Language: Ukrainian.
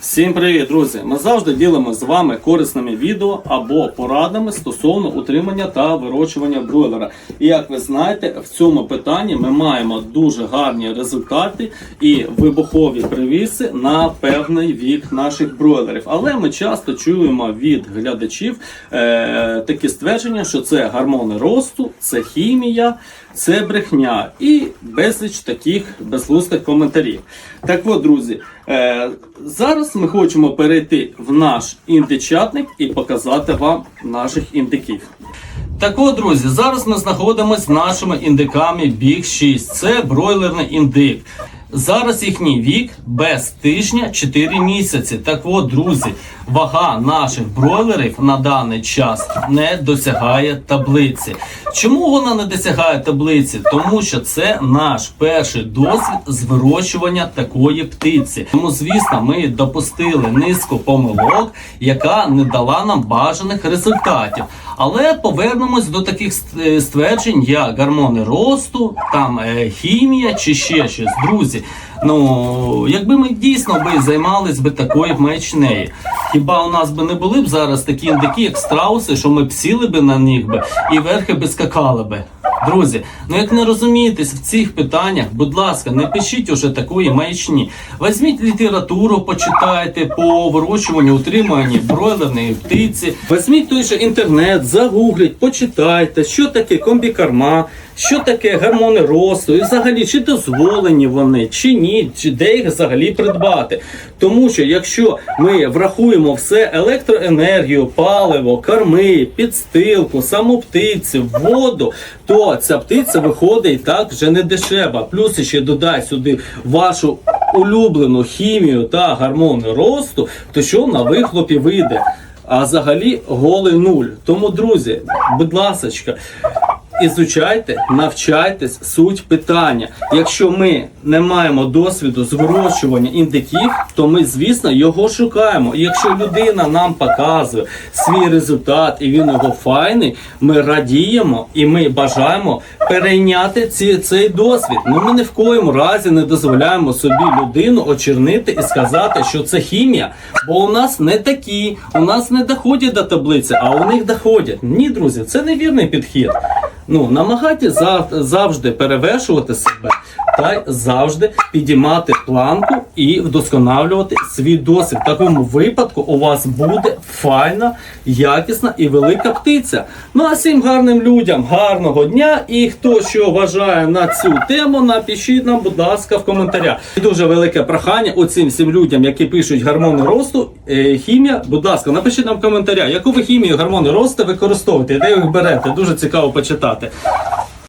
Всім привіт, друзі! Ми завжди ділимо з вами корисними відео або порадами стосовно утримання та вирощування бройлера. І як ви знаєте, в цьому питанні ми маємо дуже гарні результати і вибухові привіси на певний вік наших бройлерів. Але ми часто чуємо від глядачів е, такі ствердження, що це гормони росту, це хімія, це брехня і безліч таких безглуздих коментарів. Так от, друзі, е, зараз ми хочемо перейти в наш індичатник і показати вам наших індиків. Так от, друзі, зараз ми знаходимося з нашими індиками Big 6. Це бройлерний індик. Зараз їхній вік без тижня 4 місяці. Так от, друзі, вага наших бройлерів на даний час не досягає таблиці. Чому вона не досягає таблиці? Тому що це наш перший досвід з вирощування такої птиці. Тому, звісно, ми допустили низку помилок, яка не дала нам бажаних результатів. Але повернемось до таких е, стверджень, як гормони росту, там е, хімія чи ще щось. Друзі, ну якби ми дійсно би займались би такою маячнею, хіба у нас би не були б зараз такі індики, як страуси, що ми б сіли би на них би і верхи би скакали би. Друзі, ну як не розумієтесь в цих питаннях, будь ласка, не пишіть уже такої маячні. Візьміть літературу, почитайте по вирощуванню, утримуванні бройлерної птиці. Візьміть той же інтернет, загугліть, почитайте, що таке комбікорма, що таке гормони росту, і взагалі чи дозволені вони, чи ні, чи де їх взагалі придбати. Тому що якщо ми врахуємо все електроенергію, паливо, корми, підстилку, саму птицю, воду, то ця птиця виходить і так вже не дешева. Плюс ще додай сюди вашу улюблену хімію та гормони росту, то що на вихлопі вийде? А взагалі голий нуль. Тому, друзі, будь ласочка, ізучайте, навчайтесь суть питання. Якщо ми не маємо досвіду з індиків, то ми, звісно, його шукаємо. Якщо людина нам показує свій результат і він його файний, ми радіємо і ми бажаємо перейняти ці, цей досвід. Ну ми ні в коєму разі не дозволяємо собі людину очернити і сказати, що це хімія. Бо у нас не такі, у нас не доходять до таблиці, а у них доходять. Ні, друзі, це невірний підхід. Ну, намагайтесь зав- завжди перевершувати себе та завжди підіймати планку і вдосконалювати свій досвід. В такому випадку у вас буде файна, якісна і велика птиця. Ну а всім гарним людям гарного дня. І хто що вважає на цю тему, напишіть нам, будь ласка, в коментарях. І дуже велике прохання оцим всім людям, які пишуть гормони росту, е, хімія. Будь ласка, напишіть нам в коментарях, яку ви хімію гормони росту використовуєте, де їх берете. Дуже цікаво почитати.